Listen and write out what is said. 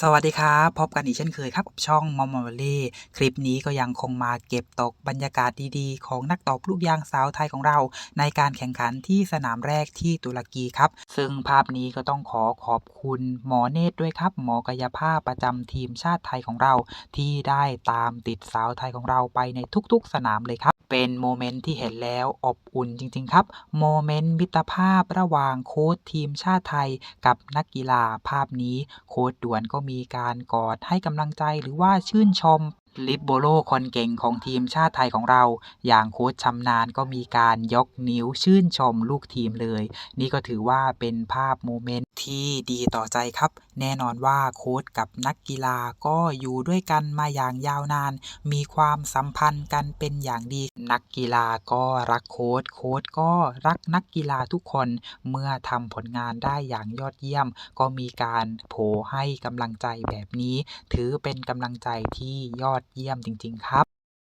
สวัสดีครับ พบกันอีกเช่นเคยครับกับช่อง Mom m a l y คลิปนี้ก็ยังคงมาเก็บตกบรรยากาศดีๆ ของนักตบลูกยางสาวไทยของเรา ในการแข่งขันที่สนามแรกที่ตุรกีครับ ซึ่งภาพนี้ก็ต้องขอขอบคุณหมอเนตรด้วยครับ หมอกายภาพประจำทีมชาติไทยของเรา ที่ได้ตามติดสาวไทยของเราไปในทุกๆสนามเลยครับ เป็นโมเมนต์ที่เห็นแล้วอบอุ่นจริง ๆ ครับ โมเมนต์มิตรภาพระหว่างโค้ชทีมชาติไทย กับนักกีฬาภาพนี้ โค้ชด่วนก็มีการกอดให้กำลังใจหรือว่าชื่นชม ลิปโบโลคนเก่งของทีมชาติไทยของเรา อย่างโค้ชชำนาญก็มีการยกนิ้วชื่นชมลูกทีมเลย นี่ก็ถือว่าเป็นภาพโมเมนต์ที่ดีต่อใจครับ แน่นอนว่าโค้ชกับนักกีฬาก็อยู่ด้วยกันมาอย่างยาวนาน มีความสัมพันธ์กันเป็นอย่างดี นักกีฬาก็รักโค้ชโค้ชก็รักนักกีฬาทุกคน เมื่อทำผลงานได้อย่างยอดเยี่ยม ก็มีการโผให้กำลังใจแบบนี้ ถือเป็นกำลังใจที่ยอดอดเยี่ยมจริง ๆ ครับ